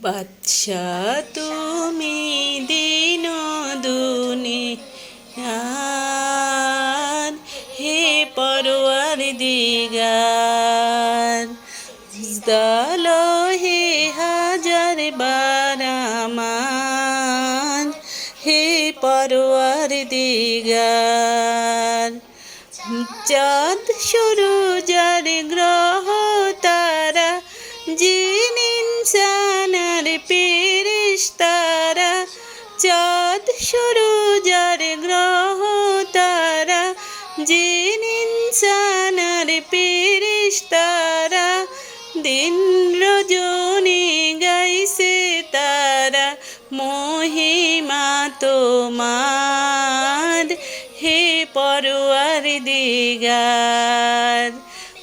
বাচ্চা তুমি দিন দুনিয়ার হে পরোয়ার দিগার। দল হে হাজার বারামান হে পরোয়ার দিগার। চাঁদ শুরু যার গ্রহ তারা জিন চাঁদ শুরু যার গ্রহ তারা, জিন ইনসানার পেরিস তারা, দিন রজনী গাইছে তারা, মহিমা তোমার, হে পরোয়ার দিগার।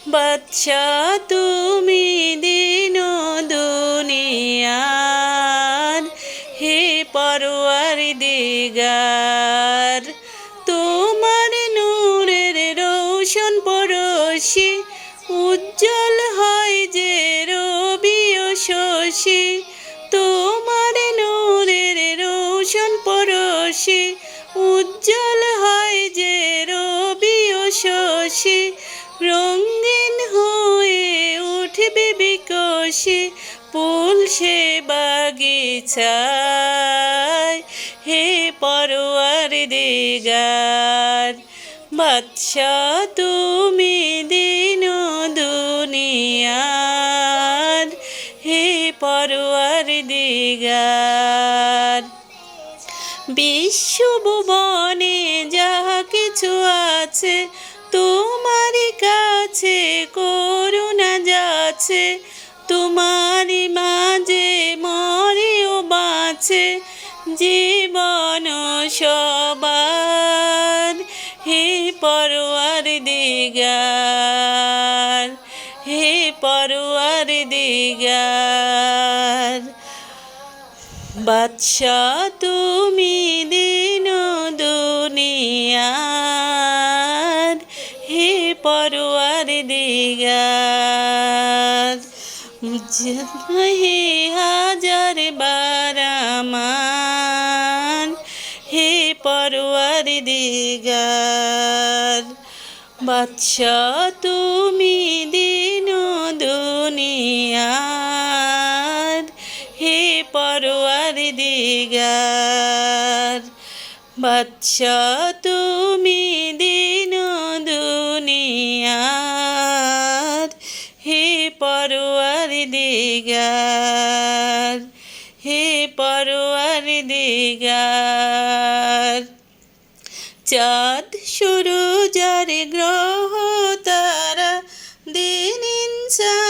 বাচ্চা তুমি দিন দুনিয়ার হে পরোয়ার দিগার। তোমার নূরের রোশন পরশি, উজ্জ্বল হয় যে রবি ও শশী। তোমার নূরের রোশন পরশি, উজ্জ্বল হয় যে রবি ও শশী। রঙিন হয়ে উঠবে বিকশি ফুল সে বাগিচায় হে পরোয়ার দিগার। বাদশা, তুমি দিন দুনিয়ার। হে পরোয়ার দিগার। বিশ্বভুবনে যাহা কিছু আছে, তোমারই কাছে করুণা যাচ্ছে। তোমারই মাঝে মরেও বাঁচে জীবন সবার, হে পরোয়ার দিগার, হে পরোয়ার দিগার। বাদশা তুমি দিন দুনিয়ার, হে পরোয়ার দিগার। হে হাজার বারামান হে পরোয়ার দিগার বাদশা তুমি দিন দুনিয়ার হে পরোয়ার দিগার বাদশা তুমি দিন দিগার হে পরোয়ার দিগার। চাঁদ শুরু যার গ্রহ তারা দিন ইনসানার